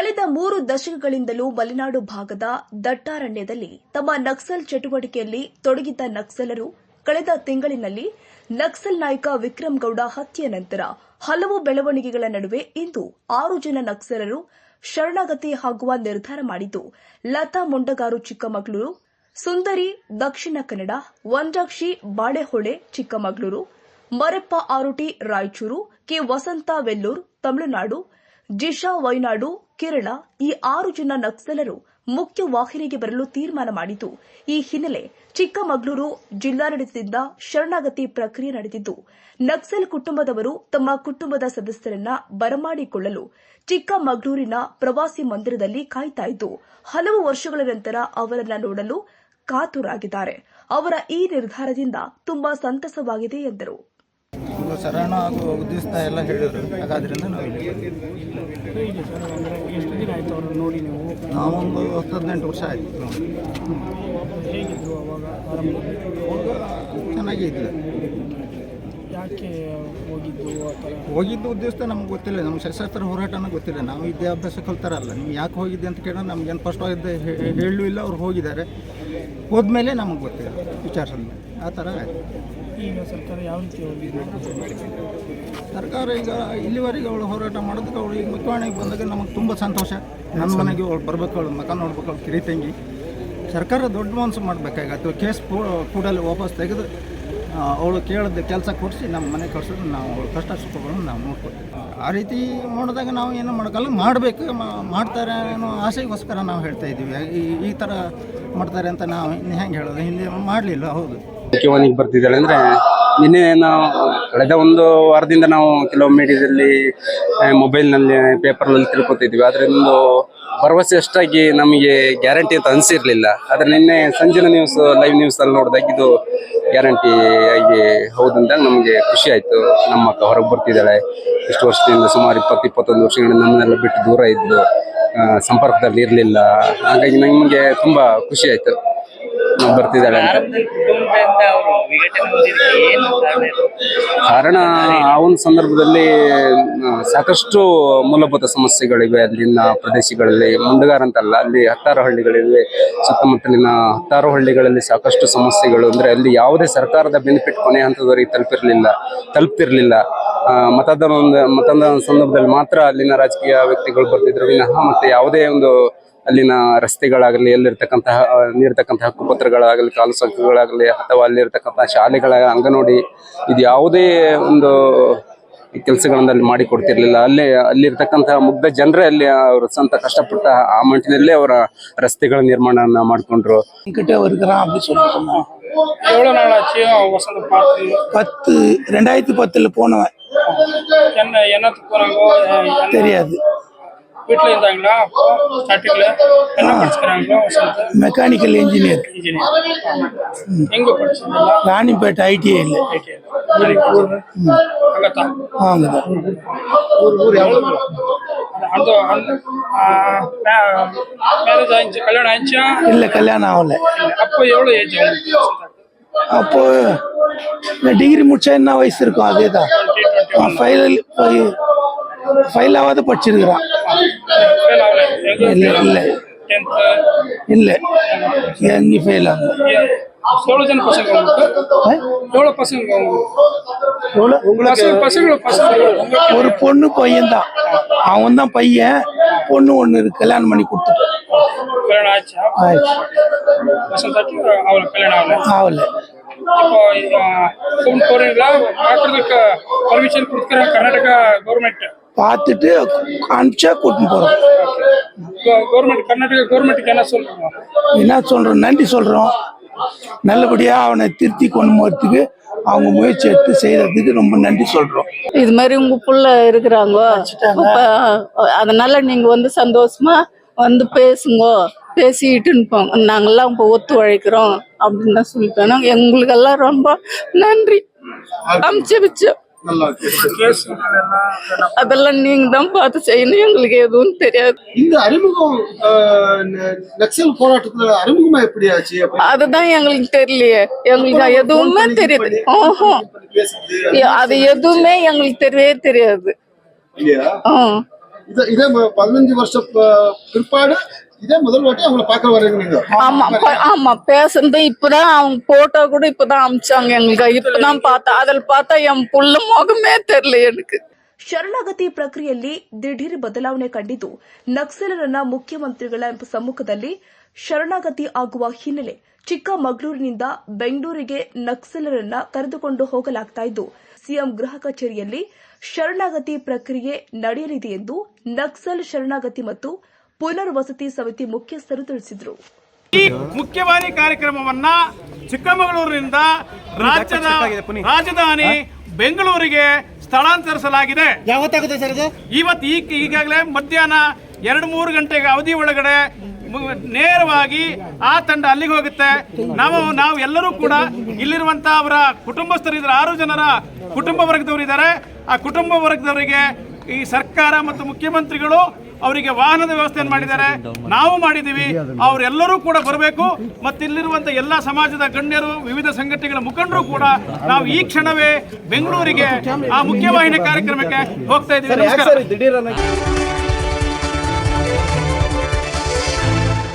ಕಳೆದ ಮೂರು ದಶಕಗಳಿಂದಲೂ ಮಲೆನಾಡು ಭಾಗದ ದಟ್ಟಾರಣ್ಯದಲ್ಲಿ ತಮ್ಮ ನಕ್ಸಲ್ ಚಟುವಟಿಕೆಯಲ್ಲಿ ತೊಡಗಿದ್ದ ನಕ್ಸಲರು ಕಳೆದ ತಿಂಗಳಿನಲ್ಲಿ ನಕ್ಸಲ್ ನಾಯಕ ವಿಕ್ರಮ್ ಗೌಡ ಹತ್ಯೆ ನಂತರ ಹಲವು ಬೆಳವಣಿಗೆಗಳ ನಡುವೆ ಇಂದು ಆರು ಜನ ನಕ್ಸಲರು ಶರಣಾಗತಿ ಆಗುವ ನಿರ್ಧಾರ ಮಾಡಿದ್ದು, ಲತಾ ಮುಂಡಗಾರು ಚಿಕ್ಕಮಗಳೂರು, ಸುಂದರಿ ದಕ್ಷಿಣ ಕನ್ನಡ ವಂಜಾಕ್ಷಿ ಬಾಳೆಹೊಳೆ ಚಿಕ್ಕಮಗಳೂರು, ಮರಪ್ಪ ಆರುಟಿ ರಾಯಚೂರು, ಕೆ ವಸಂತ ವೆಲ್ಲೂರ್, ತಮಿಳುನಾಡು ಜಿಶಾ ವೈನಾಡು, ಕೇರಳ ಈ ಆರು ಜನ ನಕ್ಸಲರು ಮುಖ್ಯ ವಾಹಿನಿಗೆ ಬರಲು ತೀರ್ಮಾನ ಮಾಡಿದ್ದು. ಈ ಹಿನ್ನೆಲೆ ಚಿಕ್ಕಮಗಳೂರು ಜಿಲ್ಲಾಡಳಿತದಿಂದ ಶರಣಾಗತಿ ಪ್ರಕ್ರಿಯೆ ನಡೆದಿದ್ದು. ನಕ್ಸಲ್ ಕುಟುಂಬದವರು ತಮ್ಮ ಕುಟುಂಬದ ಸದಸ್ಯರನ್ನ ಬರಮಾಡಿಕೊಳ್ಳಲು ಚಿಕ್ಕಮಗಳೂರಿನ ಪ್ರವಾಸಿ ಮಂದಿರದಲ್ಲಿ ಕಾಯ್ತಾ ಇದ್ದು, ಹಲವು ವರ್ಷಗಳ ನಂತರ ಅವರನ್ನ ನೋಡಲು ಕಾತುರಾಗಿದ್ದಾರೆ. ಅವರ ಈ ನಿರ್ಧಾರದಿಂದ ತುಂಬಾ ಸಂತಸವಾಗಿದೆ ಎಂದರು. ಒಂದು ಶರಣ ಹಾಗೂ ಉದ್ದೇಶ ಎಲ್ಲ ಹೇಳಿದರು. ಹಾಗಾದ್ರಿಂದ ನಾವು ಇಲ್ಲಿ. ಹೇಗೆ ಎಷ್ಟು ದಿನ ಆಯಿತು ಅವ್ರನ್ನ ನೋಡಿ ನೀವು? ನಾವೊಂದು ಹತ್ತು ಹದಿನೆಂಟು ವರ್ಷ ಆಯಿತು. ಹೇಗಿದ್ರು ಅವಾಗ ಆರಂಭದಲ್ಲಿ? ಚೆನ್ನಾಗೇ ಇದ್ದಿಲ್ಲ ಯಾಕೆ ಹೋಗಿದ್ದು ಆ ಥರ? ಹೋಗಿದ್ದು ಉದ್ದೇಶ ನಮ್ಗೆ ಗೊತ್ತಿಲ್ಲ. ನಮ್ಮ ಸಶಸ್ತ್ರ ಹೋರಾಟನೂ ಗೊತ್ತಿಲ್ಲ. ನಾವು ವಿದ್ಯಾಭ್ಯಾಸ ಕಲ್ತಾರಲ್ಲ ನೀವು ಯಾಕೆ ಹೋಗಿದ್ದೆ ಅಂತ ಕೇಳೋ ನಮ್ಗೆ ಏನು ಆಗಿದ್ದೆ ಹೇಳೂ ಇಲ್ಲ ಅವ್ರು ಹೋಗಿದ್ದಾರೆ. ಹೋದ್ಮೇಲೆ ನಮಗೆ ಗೊತ್ತಿಲ್ಲ. ವಿಚಾರಿಸಿದ್ಮೇಲೆ ಆ ಥರ ಆಯ್ತು. ಈಗ ಸರ್ಕಾರ ಯಾವ ರೀತಿ ಸರ್ಕಾರ ಈಗ ಇಲ್ಲಿವರೆಗೆ ಅವಳು ಹೋರಾಟ ಮಾಡೋದಕ್ಕೆ ಅವಳು ಈಗ ಮುಖ್ಯವಾಣಿಗೆ ಬಂದಾಗ ನಮಗೆ ತುಂಬ ಸಂತೋಷ. ನನ್ನ ಮನೆಗೆ ಅವಳು ಬರಬೇಕು, ಅವಳು ಮಕ ನೋಡ್ಬೇಕು, ಅವಳು ಕಿರಿತಂಗಿ. ಸರ್ಕಾರ ದೊಡ್ಡ ಮನಸ್ಸು ಅಥವಾ ಕೇಸ್ ಕೂಡಲೇ ವಾಪಸ್ ತೆಗೆದು ಅವಳು ಕೇಳಿದ ಕೆಲಸ ಕೊಡಿಸಿ, ನಮ್ಮ ಮನೆ ಕಳ್ಸೋದು ನಾವು ಅವಳು ಕಷ್ಟ ಸುಖಗಳನ್ನು ನಾವು ನೋಡ್ಕೊಳ್ತೀವಿ ಆ ರೀತಿ ಮಾಡಿದಾಗ ನಾವು ಏನು ಮಾಡೋಕ್ಕಲ್ಲ, ಮಾಡಬೇಕು ಮಾಡ್ತಾರೆ ಅನ್ನೋ ಆಸೆಗೋಸ್ಕರ ನಾವು ಹೇಳ್ತಾ ಇದ್ದೀವಿ. ಈ ಈ ಥರ ಮಾಡ್ತಾರೆ ಅಂತ ನಾವು ಇನ್ನು ಹೆಂಗೆ ಹೇಳೋದು? ಹಿಂದೆ ಮಾಡಲಿಲ್ಲ, ಹೌದು. ಮುಖ್ಯವಾನಿಗೆ ಬರ್ತಿದ್ದಾಳೆ ಅಂದರೆ, ನಿನ್ನೆ ನಾವು ಕಳೆದ ಒಂದು ವಾರದಿಂದ ನಾವು ಕೆಲವು ಮೀಡಿಯಾದಲ್ಲಿ ಮೊಬೈಲ್ನಲ್ಲಿ ಪೇಪರ್ನಲ್ಲಿ ತಿಳ್ಕೊತಿದ್ವಿ. ಆದರೆ ಒಂದು ಭರವಸೆ ಅಷ್ಟಾಗಿ ನಮಗೆ ಗ್ಯಾರಂಟಿ ಅಂತ ಅನಿಸಿರ್ಲಿಲ್ಲ. ಆದರೆ ನಿನ್ನೆ ಸಂಜೆನ ನ್ಯೂಸ್ ಲೈವ್ ನ್ಯೂಸಲ್ಲಿ ನೋಡಿದಾಗ ಇದು ಗ್ಯಾರಂಟಿ ಆಗಿ ಹೌದಂತ ನಮಗೆ ಖುಷಿ ಆಯಿತು. ನಮ್ಮ ಅಕ್ಕ ಹೊರಗೆ ಬರ್ತಿದ್ದಾಳೆ. ಇಷ್ಟು ವರ್ಷದಿಂದ ಸುಮಾರು ಇಪ್ಪತ್ತು, ಇಪ್ಪತ್ತೊಂದು ವರ್ಷಗಳಿಂದ ನಮ್ಮನ್ನೆಲ್ಲ ಬಿಟ್ಟು ದೂರ ಇದ್ದು ಸಂಪರ್ಕದಲ್ಲಿ ಇರಲಿಲ್ಲ. ಹಾಗಾಗಿ ನಮಗೆ ತುಂಬ ಖುಷಿ ಆಯ್ತು. ಬರ್ತಿದ್ದಾಳೆ ಅಂತ. ಕಾರಣ ಆ ಒಂದು ಸಂದರ್ಭದಲ್ಲಿ ಸಾಕಷ್ಟು ಮೂಲಭೂತ ಸಮಸ್ಯೆಗಳಿವೆ. ಅಲ್ಲಿನ ಪ್ರದೇಶಗಳಲ್ಲಿ ಮುಂಡಗಾರ ಅಂತಲ್ಲ ಅಲ್ಲಿ ಹತ್ತಾರು ಹಳ್ಳಿಗಳಿವೆ. ಸುತ್ತಮುತ್ತಲಿನ ಹತ್ತಾರು ಹಳ್ಳಿಗಳಲ್ಲಿ ಸಾಕಷ್ಟು ಸಮಸ್ಯೆಗಳು. ಅಂದ್ರೆ ಅಲ್ಲಿ ಯಾವುದೇ ಸರ್ಕಾರದ ಬೆನಿಫಿಟ್ ಕೊನೆ ಹಂತದವರೆಗೆ ತಲುಪಿರ್ಲಿಲ್ಲ ತಲುಪ್ತಿರಲಿಲ್ಲ. ಮತದಾನ ಒಂದು ಮತದಾನ ಸಂದರ್ಭದಲ್ಲಿ ಮಾತ್ರ ಅಲ್ಲಿನ ರಾಜಕೀಯ ವ್ಯಕ್ತಿಗಳು ಬರ್ತಿದ್ರು. ವಿನಃ ಮತ್ತೆ ಯಾವುದೇ ಒಂದು ಅಲ್ಲಿನ ರಸ್ತೆಗಳಾಗಲಿ ಎಲ್ಲಿರ್ತಕ್ಕಂತಹ ಆ, ನೀಡ್ತಕ್ಕಂತಹ ಹಕ್ಕುಪತ್ರಗಳಾಗಲಿ ಕಾಲು ಸಂಖ್ಯೆಗಳಾಗಲಿ ಅಥವಾ ಅಲ್ಲಿರ್ತಕ್ಕಂತಹ ಶಾಲೆಗಳ ಅಂಗನವಾಡಿ ಇದು ಯಾವುದೇ ಒಂದು ಕೆಲಸಗಳನ್ನ ಅಲ್ಲಿ ಮಾಡಿ ಕೊಡ್ತಿರ್ಲಿಲ್ಲ ಅಲ್ಲೇ ಅಲ್ಲಿರ್ತಕ್ಕಂತಹ ಮುಗ್ಧ ಜನರೇ ಅಲ್ಲಿ ಅವರು ಸ್ವಂತ ಕಷ್ಟಪಟ್ಟ ಆ ಮಟ್ಟಿನಲ್ಲೇ ಅವರ ರಸ್ತೆಗಳ ನಿರ್ಮಾಣವನ್ನ ಮಾಡ್ಕೊಂಡ್ರು என்கிட்ட வருகிறான் அப்படி சொல்லிட்டு எவ்வளோ நாள் ஆச்சு வசந்த பார்த்து பத்து ரெண்டாயிரத்தி பத்தில் போனவன் என்ன என்னத்துக்கு போகிறாங்கோ தெரியாது வீட்டில் இருந்தாங்களா? ஸ்டார்டிங்கில் என்ன படிச்சுக்கிறாங்களோ மெக்கானிக்கல் இன்ஜினியர் இன்ஜினியர் எங்கே படிச்சிருந்தீங்களா ராணிப்பேட்டை ஐடிஐயில் அங்கே தான் வாங்குதான் அந்த அந்த மேரேஜ் ஆயிடுச்சு கல்யாணம் ஆயிடுச்சா? இல்லை கல்யாணம் ஆகலை. அப்போ எவ்வளோ ஏஜ் டிகிரி முடிச்சா என்ன வயசு இருக்கும்? அதே தான் ஃபைனல் ஃபைலாவது படிச்சிருக்கிறான். இல்லை இல்லை இல்லை ஃபெயில் ஆகல எவ்வளோ ஜன பசங்க எவ்வளோ பசங்க உங்களுக்கு பசங்க பசங்க ஒரு பொண்ணு பையன் தான் அவன் தான் பையன் பொண்ணு ஒன்று இருக்கு கல்யாணம் பண்ணி கொடுத்துட்டேன் கல்யாணம் ஆச்சா ஆயிடுச்சு கல்யாணம் ஆகல இப்போ போறீங்களா பார்க்கறதுக்கு பர்மிஷன் கொடுக்குறாங்க கர்நாடகா கவர்மெண்ட் பார்த்துட்டு அனுப்பிச்சா கூட்டின்னு போகிறோம் கவர்மெண்ட் கர்நாடகா கவர்மெண்ட்டுக்கு என்ன சொல்கிறோம் நன்றி சொல்கிறோம் நல்லபடியாக அவனை திருத்தி கொண்டு போகிறதுக்கு அவங்க முயற்சி எடுத்து செய்கிறதுக்கு ரொம்ப நன்றி சொல்கிறோம் இது மாதிரி உங்க புள்ள இருக்கிறாங்க? அதனால நீங்க வந்து சந்தோஷமா வந்து பேசுங்க. பேசிட்டுன்னு போங்க நாங்கெல்லாம் இப்போ ஒத்துழைக்கிறோம் அப்படின்னு தான் சொல்லிட்டோம். எங்களுக்கெல்லாம் ரொம்ப நன்றி. அமிச்சு அதெல்லாம் நீங்க தான் பார்த்து செய்யணும். எங்களுக்கு எதுவும் தெரியாது. இந்த அறிமுகம் நக்சல் போராட்டத்துல அறிமுகமா எப்படி ஆச்சு? அதுதான் எங்களுக்கு தெரியலையே. எங்களுக்கு எதுவுமே தெரியாது. அது எதுவுமே எங்களுக்கு தெரியவே தெரியாது. இது இதே ம- பதினஞ்சு வருஷம் ப- பிற்பாடு இதே முதல் வாட்டி அவங்கள பார்க்க வரீங்க நீங்க ஆமா ப- ஆமா பேசுனது இப்பதான் அவங்க போட்டோ கூட இப்பதான் அமிச்சாங்க எங்களுக்கு இப்பதான் பார்த்தா அதில் பார்த்தா என் புள்ள முகமே தெரியல எனக்கு ಶರಣಾಗತಿ ಪ್ರಕ್ರಿಯೆಯಲ್ಲಿ ದಿಢೀರ್ ಬದಲಾವಣೆ ಕಂಡಿದ್ದು ನಕ್ಸಲರನ್ನ ಮುಖ್ಯಮಂತ್ರಿಗಳ ಸಮ್ಮುಖದಲ್ಲಿ ಶರಣಾಗತಿ ಆಗುವ ಹಿನ್ನೆಲೆ ಚಿಕ್ಕಮಗಳೂರಿನಿಂದ ಬೆಂಗಳೂರಿಗೆ ನಕ್ಸಲರನ್ನ ಕರೆದುಕೊಂಡು ಹೋಗಲಾಗ್ತಾ ಇದ್ದು ಸಿಎಂ ಗೃಹ ಕಚೇರಿಯಲ್ಲಿ ಶರಣಾಗತಿ ಪ್ರಕ್ರಿಯೆ ನಡೆಯಲಿದೆ ಎಂದು ನಕ್ಸಲ್ ಶರಣಾಗತಿ ಮತ್ತು ಪುನರ್ವಸತಿ ಸಮಿತಿ ಮುಖ್ಯಸ್ಥರು ತಿಳಿಸಿದರು. ಈ ಮುಖ್ಯವಾಹಿನಿ ಕಾರ್ಯಕ್ರಮವನ್ನ ಚಿಕ್ಕಮಗಳೂರಿನಿಂದ ರಾಜ್ಯದ ರಾಜಧಾನಿ ಬೆಂಗಳೂರಿಗೆ ಸ್ಥಳಾಂತರಿಸಲಾಗಿದೆ. ಯಾವತ್ತಾಗುತ್ತೆ ಸರ್ ಇದು? ಇವತ್ತು ಈಗ ಈಗಾಗಲೇ ಮಧ್ಯಾಹ್ನ ಎರಡು ಮೂರು ಗಂಟೆಗೆ ಅವಧಿ ಒಳಗಡೆ ನೇರವಾಗಿ ಆ ತಂಡ ಅಲ್ಲಿಗೆ ಹೋಗುತ್ತೆ. ನಾವು ನಾವು ಎಲ್ಲರೂ ಕೂಡ ಇಲ್ಲಿರುವಂತ ಅವರ ಕುಟುಂಬಸ್ಥರಿದ್ದಾರೆ. ಆರು ಜನರ ಕುಟುಂಬ ವರ್ಗದವರಿದ್ದಾರೆ ಆ ಕುಟುಂಬ ವರ್ಗದವರಿಗೆ ಈ ಸರ್ಕಾರ ಮತ್ತು ಮುಖ್ಯಮಂತ್ರಿಗಳು ಅವರಿಗೆ ವಾಹನದ ವ್ಯವಸ್ಥೆಯನ್ನು ಮಾಡಿದ್ದಾರೆ. ನಾವು ಮಾಡಿದ್ದೀವಿ. ಅವರೆಲ್ಲರೂ ಕೂಡ ಬರಬೇಕು. ಮತ್ತು ಇಲ್ಲಿರುವಂತ ಎಲ್ಲ ಸಮಾಜದ ಗಣ್ಯರು ವಿವಿಧ ಸಂಘಟನೆಗಳ ಮುಖಂಡರು ಕೂಡ ನಾವು ಈ ಕ್ಷಣವೇ ಬೆಂಗಳೂರಿಗೆ ಆ ಮುಖ್ಯವಾಹಿನಿ ಕಾರ್ಯಕ್ರಮಕ್ಕೆ ಹೋಗ್ತಾ ಇದ್ದೀವಿ.